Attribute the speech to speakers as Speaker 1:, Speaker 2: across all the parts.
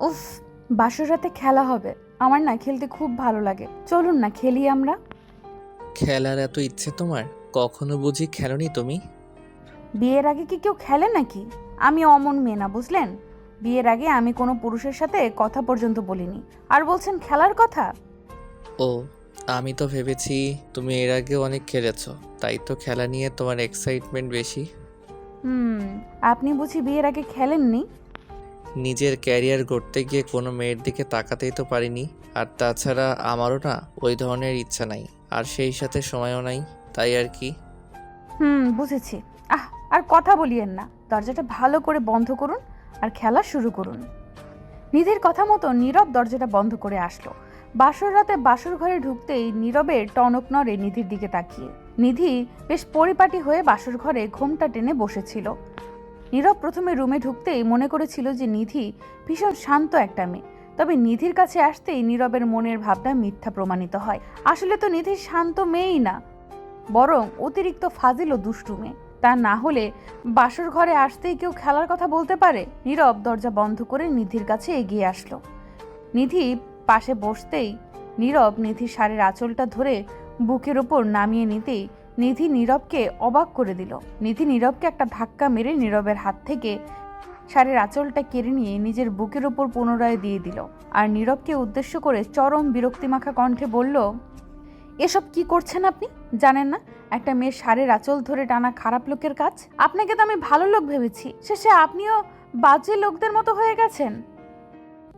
Speaker 1: উফ বাসর রাতে খেলা হবে। আমার না খেলতে খুব ভালো লাগে। চলুন না খেলি আমরা?
Speaker 2: খেলার এত ইচ্ছে তোমার? কখনো বুঝি খেলনি তুমি?
Speaker 1: বিয়ের আগে কি কেউ খেলে নাকি? আমি অমন মেয়ে না বুঝলেন? বিয়ের আগে আমি কোনো পুরুষের সাথে কথা পর্যন্ত বলিনি। আর বলছেন খেলার কথা?
Speaker 2: ও আমি তো ভেবেছি তুমি এর আগে অনেক খেলেছো। তাই তো খেলা নিয়ে তোমার এক্সাইটমেন্ট বেশি।
Speaker 1: হুম আপনি বুঝি বিয়ের আগে খেলেননি?
Speaker 2: নিজের ক্যারিয়ার গড়তে গিয়ে কোনো মেয়ের দিকে তাকাতেই তো পারিনি। আর তাছাড়া আমারও না ওই ধরনের ইচ্ছা নাই, আর সেই সাথে সময়ও নাই, তাই আর কি?
Speaker 1: হুম, বুঝেছি। আহ, আর কথা বলিয়েন না। দরজাটা ভালো করে বন্ধ করুন আর খেলা শুরু করুন। নিধির কথা মতো নীরব দরজাটা বন্ধ করে আসলো। বাসর রাতে বাসর ঘরে ঢুকতেই নীরবের টনক নড়ে নিধির দিকে তাকিয়ে। নিধি বেশ পরিপাটি হয়ে বাসর ঘরে ঘোমটা টেনে বসেছিল। নীরব প্রথমে রুমে ঢুকতেই মনে করেছিল যে নিধি ভীষণ শান্ত একটা মেয়ে। তবে নিধির কাছে আসতেই নীরবের মনের ভাবনা মিথ্যা প্রমাণিত হয়। আসলে তো নিধি শান্ত মেয়েই না, বরং অতিরিক্ত ফাজিল ও দুষ্টু মেয়ে। তা না হলে বাসর ঘরে আসতেই কেউ খেলার কথা বলতে পারে? নীরব দরজা বন্ধ করে নিধির কাছে এগিয়ে আসলো। নিধি পাশে বসতেই নীরব নিধির শাড়ির আঁচলটা ধরে বুকের ওপর নামিয়ে নিতেই নিধি নীরবকে অবাক করে দিল। নিধি নীরবকে একটা ধাক্কা মেরে নীরবের হাত থেকে শাড়ির আঁচলটা কেড়ে নিয়ে নিজের বুকের ওপর পুনরায় দিয়ে দিল। আর নীরবকে উদ্দেশ্য করে চরম বিরক্তিমাখা কণ্ঠে বলল, এসব কি করছেন আপনি? জানেন না, একটা মেয়ের শাড়ির আঁচল ধরে টানা খারাপ লোকের কাজ? আপনাকে তো আমি ভালো লোক ভেবেছি। শেষে আপনিও বাজে লোকদের মতো হয়ে গেছেন?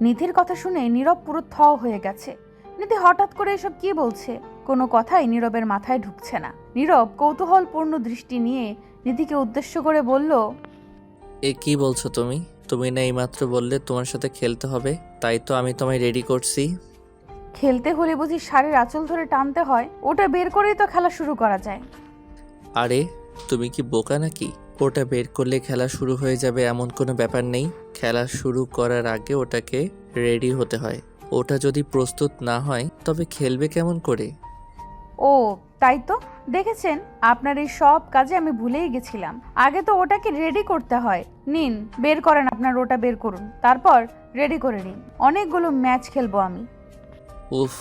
Speaker 1: নিধির কথা শুনে নীরব পুরো থ হয়ে গেছে। নিধি, হঠাৎ করে এসব কি বলছে? কোনো কথাই নীরবের মাথায় ঢুকছে না। নীরব কৌতূহলপূর্ণ দৃষ্টি নিয়ে নিধিকে উদ্দেশ্য করে বলল
Speaker 2: এ কি বলছো তুমি? তুমি না এইমাত্র বললে তোমার সাথে খেলতে হবে তাই তো আমি তোমায় রেডি করছি।
Speaker 1: খেলতে হলে বুঝি শাড়ির আঁচল ধরে টানতে হয় ওটা বের করেই তো খেলা শুরু করা যায়।
Speaker 2: আরে তুমি কি বোকা নাকি? ওটা বের করলে খেলা শুরু হয়ে যাবে এমন কোনো ব্যাপার নেই। খেলা শুরু করার আগে ওটাকে রেডি হতে হয়। ওটা যদি প্রস্তুত না হয় তবে খেলবে কেমন করে?
Speaker 1: ও তাই তো? দেখেছেন আপনার এই সব কাজে আমি ভুলেই গেছিলাম। আগে তো ওটাকে রেডি করতে হয়। নিন বের করেন আপনার ওটা বের করুন। তারপর রেডি করে নিন। অনেকগুলো ম্যাচ খেলব আমি।
Speaker 2: উফ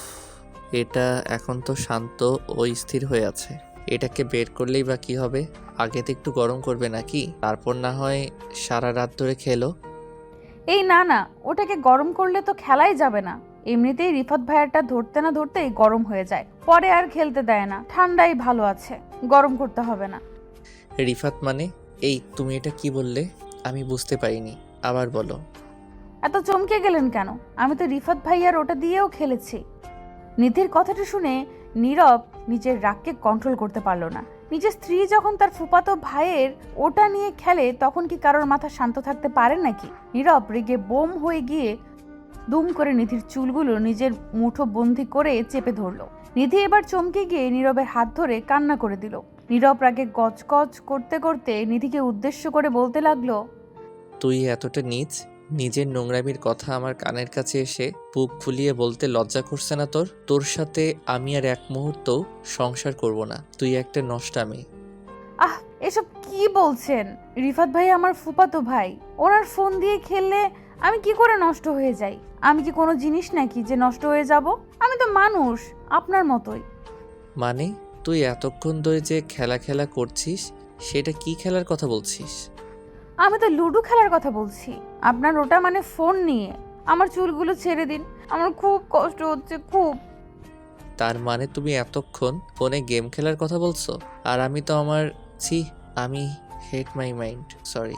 Speaker 2: এটা এখন তো শান্ত ও স্থির হয়ে আছে। এটাকে বের করলেই বা কি হবে? আগে তো একটু গরম করবে নাকি? তারপর না হয় সারা রাত ধরে খেলো।
Speaker 1: এই না না ওটাকে গরম করলে তো খেলাই যাবে না। এমনিতেই রিফাত ভাইয়ারটা ধরতে না ধরতেই গরম হয়ে যায়। পরে আর খেলতে দেয় না। ঠান্ডাই ভালো আছে। গরম করতে হবে না।
Speaker 2: রিফাত মানে? এই তুমি এটা কি বললে? আমি বুঝতে পারিনি। আবার বলো।
Speaker 1: এত চমকে গেলেন কেন? আমি তো রিফাত ভাইয়ার ওটা দিয়েও খেলেছি। নিধির কথাটা শুনে নীরব নিজের রাগকে কন্ট্রোল করতে পারল না। নিজের স্ত্রী যখন তার ফুপাতো ভাইয়ের ওটা নিয়ে খেলে তখন কি কারোর মাথা শান্ত থাকতে পারে নাকি? নীরব রেগে বোম হয়ে গিয়ে দুম করে নিধির চুলগুলো নিজের মুঠো বন্দি করে চেপে ধরলো। নিধি এবার চমকে গিয়ে নীরবের হাত ধরে কান্না করে দিল। নীরব রাগে গজগজ করতে করতে নিধিকে উদ্দেশ্য করে বলতে লাগল
Speaker 2: তুই এতটা নিচ নিজের নোংরামির কথা আমার কানের কাছে এসে বুক ফুলিয়ে বলতে লজ্জা করছে না তোর? তোর সাথে আমি আর এক মুহূর্ত সংসার করব না। তুই একটা নষ্টামি।
Speaker 1: আহ এসব কি বলছেন? রিফাত ভাই আমার ফুপাতো ভাই। ওনার ফোন দিয়ে খেললে আমি কি করে নষ্ট হয়ে যাই? আমি কি কোনো জিনিস নাকি যে নষ্ট হয়ে যাব? আমি তো মানুষ আপনার মতোই।
Speaker 2: মানে তুই এতক্ষণ ধরে যে খেলা খেলা করছিস সেটা কি খেলার কথা বলছিস?
Speaker 1: আমি তো লুডো খেলার কথা বলছি। আপনার ওটা মানে ফোন নিয়ে। আমার চুলগুলো ছেড়ে দিন। আমার খুব কষ্ট হচ্ছে খুব।
Speaker 2: তার মানে তুমি এতক্ষণ ফোনে গেম খেলার কথা বলছো? আর আমি তো আমার ছি আমি হেট মাই মাইন্ড সরি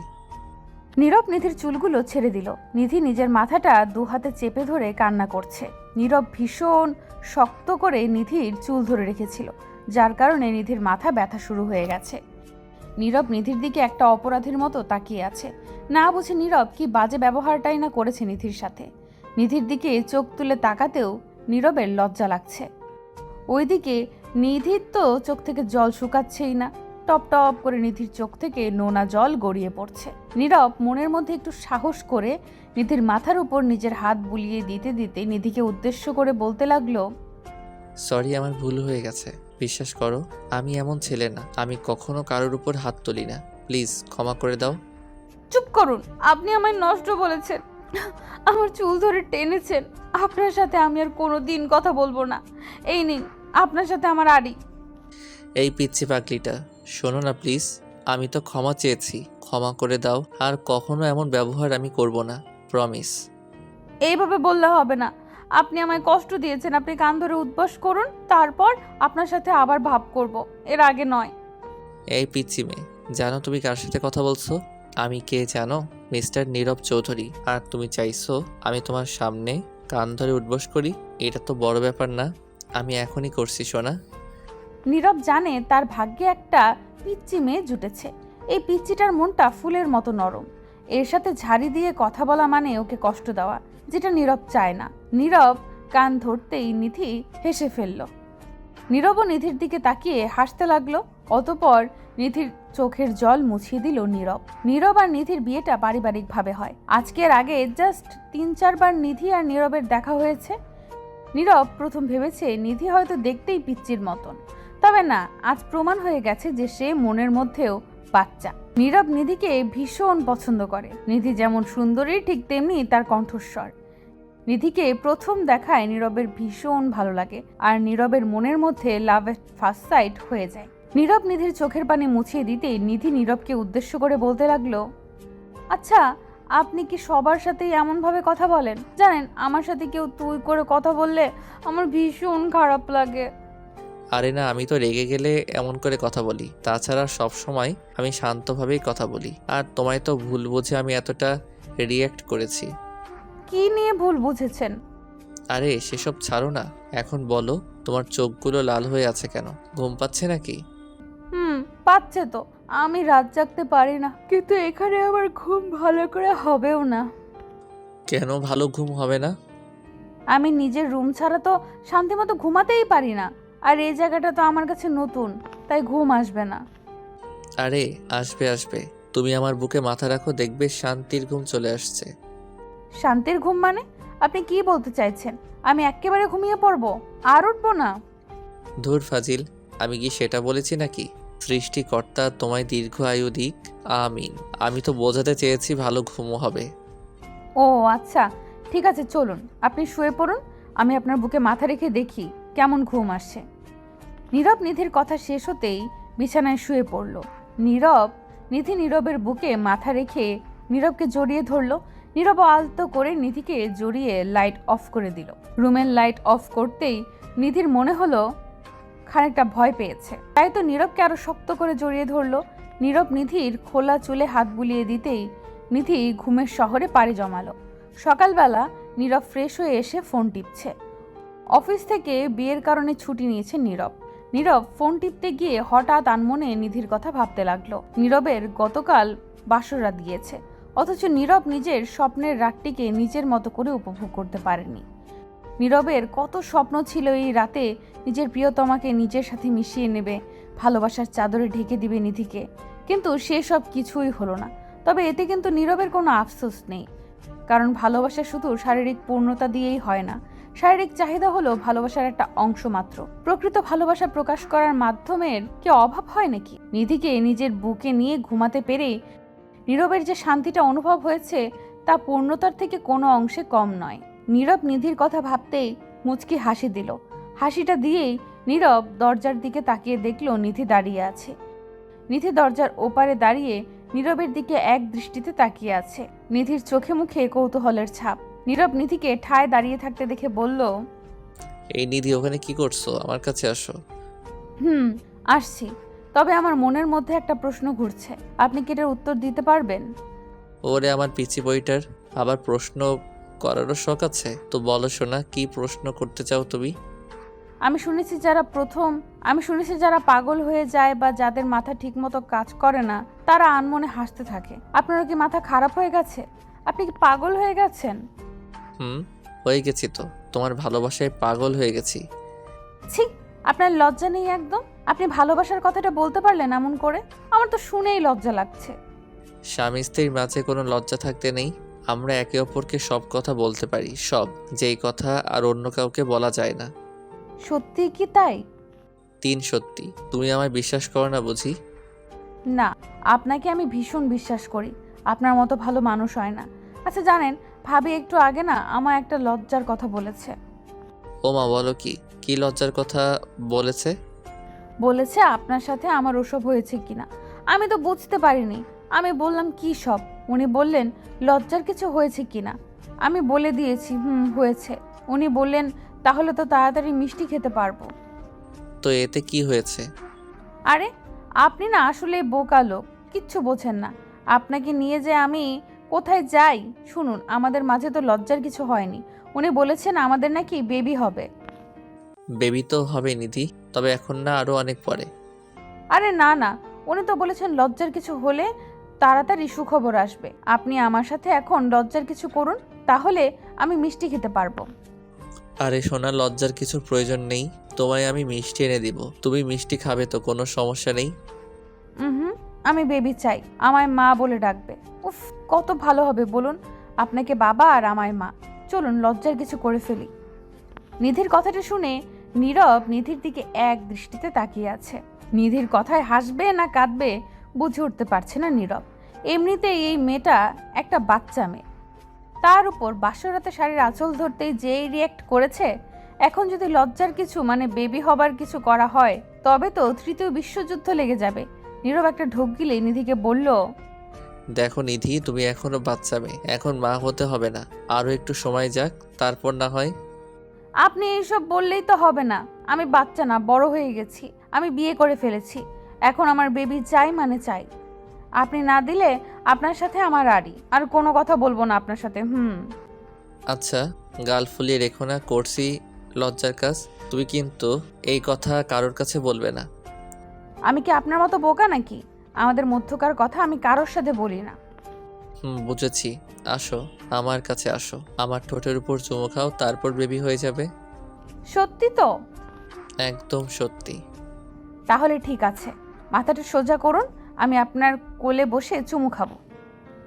Speaker 1: নীরব নিধির চুলগুলো ছেড়ে দিল। নিধি নিজের মাথাটা দু হাতে চেপে ধরে কান্না করছে। নীরব ভীষণ শক্ত করে নিধির চুল ধরে রেখেছিল, যার কারণে নিধির মাথা ব্যথা শুরু হয়ে গেছে। নীরব নিধির দিকে একটা অপরাধীর মতো তাকিয়ে আছে। না বুঝে নীরব কি বাজে ব্যবহারটাই না করেছে নিধির সাথে। নিধির দিকে চোখ তুলে তাকাতেও নীরবের লজ্জা লাগছে। ওইদিকে নিধির তো চোখ থেকে জল শুকাচ্ছেই না। টপ টপ করে নিধির চোখ থেকে নোনা জল গড়িয়ে পড়ছে। নীরব মনের মধ্যে একটু সাহস করে নিধির মাথার উপর নিজের হাত বুলিয়ে দিতে দিতে নিধিকে উদ্দেশ্য করে বলতে লাগল
Speaker 2: সরি আমার ভুল হয়ে গেছে। বিশ্বাস করো আমি এমন ছেলে না। আমি কখনো কারোর উপর হাত তুলি না। প্লিজ ক্ষমা করে দাও।
Speaker 1: চুপ করুন আপনি আমায় নষ্ট বলেছেন। আমার চুল ধরে টেনেছেন। আপনার সাথে আমি আর কোনো দিন কথা বলব না। এই নিন আপনার সাথে আমার আড়ি।
Speaker 2: এই পিচ্ছি পাগলিটা শোনো না প্লিজ আমি তো ক্ষমা চেয়েছি। ক্ষমা করে দাও। আর কখনো এমন ব্যবহার আমি করব না। প্রমিস
Speaker 1: এইভাবে বললে হবে না। আপনি আমায় কষ্ট দিয়েছেন। আপনি কান ধরে উদ্বাস করুন। তারপর আপনার সাথে আবার ভাব করব। এর আগে নয়।
Speaker 2: এই পিচ্ছি মেয়ে জানো তুমি কার সাথে কথা বলছো? আমি কে জানো? মিস্টার নীরব চৌধুরী। আর তুমি চাইছো আমি তোমার সামনে কান ধরে উঠবস করি? এটা তো বড় ব্যাপার না। আমি এখনই করছি সোনা।
Speaker 1: নীরব জানে তার ভাগ্যে একটা পিচ্চি মেয়ে জুটেছে। এই পিচ্চিটার মনটা ফুলের মতো নরম। এর সাথে ঝাড়ি দিয়ে কথা বলা মানে ওকে কষ্ট দেওয়া, যেটা নীরব চায় না। নীরব কান ধরতেই নিধি হেসে ফেলল। নীরব নিধির দিকে তাকিয়ে হাসতে লাগল, অতপর নিধির চোখের জল মুছিয়ে দিল নীরব। নীরব আর নিধির বিয়েটা পারিবারিকভাবে হয়। আজকের আগে জাস্ট তিন চারবার নিধি আর নীরবের দেখা হয়েছে। নীরব প্রথম ভেবেছে নিধি হয়তো দেখতেই পিচ্চির মতন। তবে না, আজ প্রমাণ হয়ে গেছে যে সে মনের মধ্যেও বাচ্চা। নীরব নিধিকে ভীষণ পছন্দ করে। নিধি যেমন সুন্দরী, ঠিক তেমনি তার কণ্ঠস্বর। নিধিকে প্রথম দেখায় নীরবের ভীষণ ভালো লাগে আর নীরবের মনের মধ্যে লাভ ফার্স্ট সাইট হয়ে যায়। নীরব নিধির চোখের পানি মুছিয়ে দিতেই নিধি নীরবকে উদ্দেশ্য করে বলতে লাগল আচ্ছা আপনি কি সবার সাথেই এমনভাবে কথা বলেন? জানেন, আমার সাথে কেউ তুই করে কথা বললে আমার ভীষণ খারাপ লাগে।
Speaker 2: আরে না আমি তো রেগে গেলে এমন করে কথা বলি। তাছাড়া সব সময় আমি শান্তভাবেই কথা বলি। আর তোমায় তো ভুল বুঝে আমি এতটা রিয়্যাক্ট করেছি।
Speaker 1: কি নিয়ে ভুল বুঝেছেন?
Speaker 2: আরে সেসব ছাড়ো না। এখন বলো তোমার চোখগুলো লাল হয়ে আছে কেন? ঘুম পাচ্ছে নাকি?
Speaker 1: হুম পাচ্ছে তো। আমি রাত জাগতে পারি না। কিন্তু এখানে আমার ঘুম ভালো করে হবেও না।
Speaker 2: কেন ভালো ঘুম হবে না?
Speaker 1: আমি নিজের রুম ছাড়া তো শান্তিমতো ঘুমাতেই পারি না। আর এই জায়গাটা তো আমার কাছে নতুন তাই ঘুম আসবে না।
Speaker 2: আরে আসবে আসবে। তুমি আমার বুকে মাথা রাখো দেখবে শান্তির ঘুম চলে আসছে।
Speaker 1: শান্তির ঘুম মানে? আপনি কি বলতে চাইছেন? আমি একেবারে ঘুমিয়ে পড়ব? আর উঠবো না?
Speaker 2: ধুর ফাজিল আমি কি সেটা বলেছি নাকি? সৃষ্টিকর্তা তোমায় দীর্ঘ আয়ু দিক আমিন। আমি তো বোঝাতে চেয়েছি ভালো ঘুমও হবে।
Speaker 1: ও আচ্ছা। ঠিক আছে চলুন। আপনি শুয়ে পড়ুন আমি আপনার বুকে মাথা রেখে দেখি কেমন ঘুম আসছে। নীরব নিধির কথা শেষ হতেই বিছানায় শুয়ে পড়ল। নীরব, নিধি নীরবের বুকে মাথা রেখে নীরবকে জড়িয়ে ধরলো। নীরব আলতো করে নিধিকে জড়িয়ে লাইট অফ করে দিল। রুমের লাইট অফ করতেই নিধির মনে হলো খানিকটা ভয় পেয়েছে। তাই তো নীরবকে আরও শক্ত করে জড়িয়ে ধরলো। নীরব নিধির খোলা চুলে হাত বুলিয়ে দিতেই নিধি ঘুমের শহরে পাড়ি জমালো। সকালবেলা নীরব ফ্রেশ হয়ে এসে ফোন টিপছে। অফিস থেকে বিয়ের কারণে ছুটি নিয়েছে নীরব। নীরব ফোন টিপতে গিয়ে হঠাৎ আনমনে নিধির কথা ভাবতে লাগল। নীরবের গতকাল বাসরা দিয়েছে অথচ নীরব নিজের স্বপ্নের রাতটিকে নিজের মতো করে উপভোগ করতে পারেনি। নীরবের কত স্বপ্ন ছিল এই রাতে নিজের প্রিয়তমাকে নিজের সাথে মিশিয়ে নেবে, ভালোবাসার চাদরে ঢেকে দিবে নিধিকে। কিন্তু সেসব কিছুই হলো না। তবে এতে কিন্তু নীরবের কোনো আফসোস নেই। কারণ ভালোবাসা শুধু শারীরিক পূর্ণতা দিয়েই হয় না শারীরিক চাহিদা হলো ভালোবাসার একটা অংশ মাত্র। প্রকৃত ভালোবাসা প্রকাশ করার মাধ্যমের কি অভাব হয় নাকি? নিধিকে নিজের বুকে নিয়ে ঘুমাতে পেরে নীরবের যে শান্তিটা অনুভব হয়েছে, তা পূর্ণতার থেকে কোনো অংশে কম নয়। নীরব নিধির কথা ভাবতেই মুচকি হাসি দিল। হাসিটা দিয়েই নীরব দরজার দিকে তাকিয়ে দেখল নিধি দাঁড়িয়ে আছে। নিধি দরজার ওপারে দাঁড়িয়ে নীরবের দিকে এক দৃষ্টিতে তাকিয়ে আছে। নিধির চোখে মুখে কৌতূহলের ছাপ। নীরব নিধিকে ঠায় দাঁড়িয়ে থাকতে দেখে বলল
Speaker 2: এই নিধি ওখানে কি করছ? আমার কাছে আসো।
Speaker 1: হুম আসছি। তবে আমার মনের মধ্যে একটা প্রশ্ন ঘুরছে। আপনি কি এটার উত্তর দিতে পারবেন?
Speaker 2: ওরে আমার পিচি বইটার আবার প্রশ্ন করারও শখ আছে? তো বলো শোনা কি প্রশ্ন করতে চাও তুমি?
Speaker 1: আমি শুনেছি যারা প্রথম আমি শুনেছি যারা পাগল হয়ে যায় বা যাদের মাথা ঠিকমতো কাজ করে না তারা আনমনে হাসতে থাকে। আপনারা কি মাথা খারাপ হয়ে গেছে? আপনি কি পাগল হয়ে গেছেন?
Speaker 2: হুম হয়ে গেছি তো। তোমার ভালোবাসায় পাগল হয়ে গেছি।
Speaker 1: ছি আপনার লজ্জা নেই একদম? আপনি ভালোবাসার কথাটা বলতে পারলেন এমন করে? আমার তো শুনেই লজ্জা লাগছে।
Speaker 2: স্বামী স্ত্রীর মাঝে কোনো লজ্জা থাকতে নেই। আমরা একে অপরকে সব কথা বলতে পারি সব। যেই কথা আর অন্য কাউকে বলা যায় না।
Speaker 1: সত্যি কি তাই?
Speaker 2: তিন সত্যি। তুমি আমায় বিশ্বাস করো না বুঝি?
Speaker 1: না আপনাকে আমি ভীষণ বিশ্বাস করি। আপনার মতো ভালো মানুষ হয় না। আচ্ছা জানেন ভাবি একটু আগে না আমার একটা লজ্জার কথা বলেছে।
Speaker 2: ও মা বলো কি? কি লজ্জার কথা বলেছে?
Speaker 1: বলেছে আপনার সাথে আমার ওসব হয়েছে কিনা। আমি তো বুঝতে পারিনি। আমি বললাম কি সব? উনি বললেন লজ্জার কিছু হয়েছে কিনা? আমি বলে দিয়েছি হুম হয়েছে। উনি বললেন তাহলে তো তাড়াতাড়ি মিষ্টি খেতে পারব।
Speaker 2: তো এতে কি হয়েছে?
Speaker 1: আরে আপনি না আসলে বোকা লোক কিচ্ছু বোঝেন না। আপনাকে নিয়ে যে আমি কোথায় যাই? শুনুন আমাদের মাঝে তো লজ্জার কিছু হয়নি। উনি বলেছেন আমাদের নাকি বেবি হবে।
Speaker 2: বেবি তো হবে নিধি তবে এখন না আরও অনেক পরে।
Speaker 1: আরে না না উনি তো বলেছেন লজ্জার কিছু হলে তাড়াতাড়ি সুখবর আসবে। আপনি আমার সাথে এখন লজ্জার কিছু করুন তাহলে আমি মিষ্টি খেতে পারব।
Speaker 2: আরে সোনা লজ্জার কিছুর প্রয়োজন নেই। তোমায় আমি মিষ্টি এনে দিব। তুমি মিষ্টি খাবে তো কোনো সমস্যা নেই।
Speaker 1: হুম আমি বেবি চাই। আমায় মা বলে ডাকবে। উফ কত ভালো হবে বলুন, আপনাকে বাবা আর আমায় মা। চলুন, লজ্জার কিছু করে ফেলি। নিধির কথাটা শুনে নীরব নিধির দিকে এক দৃষ্টিতে তাকিয়ে আছে। নিধির কথায় হাসবে না কাঁদবে বুঝে উঠতে পারছে না নীরব। এমনিতেই এই মেয়েটা একটা বাচ্চা মেয়ে। তার উপর বাসরাতে শাড়ির আঁচল ধরতেই যেই রিয়েক্ট করেছে, এখন যদি লজ্জার কিছু মানে বেবি হবার কিছু করা হয়, তবে তো তৃতীয় বিশ্বযুদ্ধ লেগে যাবে। নীরব একটা ঢোক গিলে নিধিকে বলল
Speaker 2: দেখো নিধি তুমি এখনও বাচ্চা মেয়ে এখন মা হতে হবে না। আরও একটু সময় যাক তারপর না হয়।
Speaker 1: আপনি এইসব বললেই তো হবে না। আমি বাচ্চা না বড় হয়ে গেছি। আমি বিয়ে করে ফেলেছি। এখন আমার বেবি চাই মানে চাই। আপনি না দিলে আপনার সাথে আমার আড়ি। আর কোনো কথা বলব না আপনার সাথে হুম।
Speaker 2: আচ্ছা গাল ফুলিয়ে রেখো না করছি লজ্জার কাজ। তুমি কিন্তু এই কথা কারোর কাছে বলবে না।
Speaker 1: আমি কি আপনার মতো বোকা নাকি? আমাদের মধ্যকার কথা আমি কারোর সাথে বলি না।
Speaker 2: হুম বুঝেছি। আসো আমার কাছে আসো। আমার ঠোঁটের উপর চুমু খাও তারপর বেবি হয়ে যাবে।
Speaker 1: সত্যি তো?
Speaker 2: একদম সত্যি।
Speaker 1: তাহলে ঠিক আছে। মাথাটা সোজা করুন আমি আপনার কোলে বসে চুমু খাব।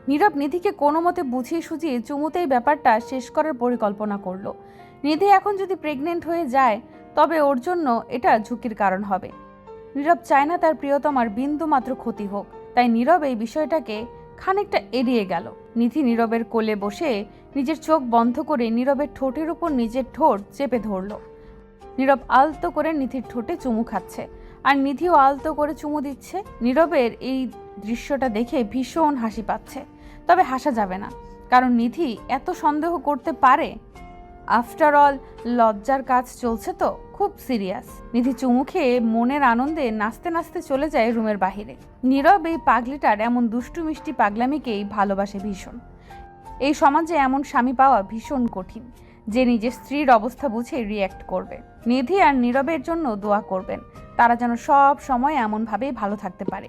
Speaker 1: নীরব নিধিকে কোনো মতে বুঝিয়ে সুঝিয়ে চুমুতেই ব্যাপারটা শেষ করার পরিকল্পনা করল। নিধি এখন যদি প্রেগনেন্ট হয়ে যায় তবে ওর জন্য এটা ঝুঁকির কারণ হবে। নীরব চায় না তার প্রিয়তমার বিন্দু মাত্র ক্ষতি হোক। তাই নীরব এই বিষয়টাকে খানিকটা এড়িয়ে গেল। নিধি নীরবের কোলে বসে নিজের চোখ বন্ধ করে নীরবের ঠোঁটের উপর নিজের ঠোঁট চেপে ধরল। নীরব আলতো করে নিধির ঠোঁটে চুমু খাচ্ছে। আর নিধিও আলতো করে চুমু দিচ্ছে। নীরবের এই দৃশ্যটা দেখে ভীষণ হাসি পাচ্ছে। তবে হাসা যাবে না। কারণ নিধি এত সন্দেহ করতে পারে? আফটার অল লজ্জার কাজ চলছে তো, খুব সিরিয়াস নিধি চুমু খেয়ে মনের আনন্দে নাচতে নাচতে চলে যায় রুমের বাহিরে। নীরব এই পাগলিটার এমন দুষ্টু মিষ্টি পাগলামিকেই ভালোবাসে ভীষণ। এই সমাজে এমন স্বামী পাওয়া ভীষণ কঠিন, যে নিজের স্ত্রীর অবস্থা বুঝে রিয়্যাক্ট করবে। নিধি আর নীরবের জন্য দোয়া করবেন, তারা যেন সব সময় এমনভাবেই ভালো থাকতে পারে।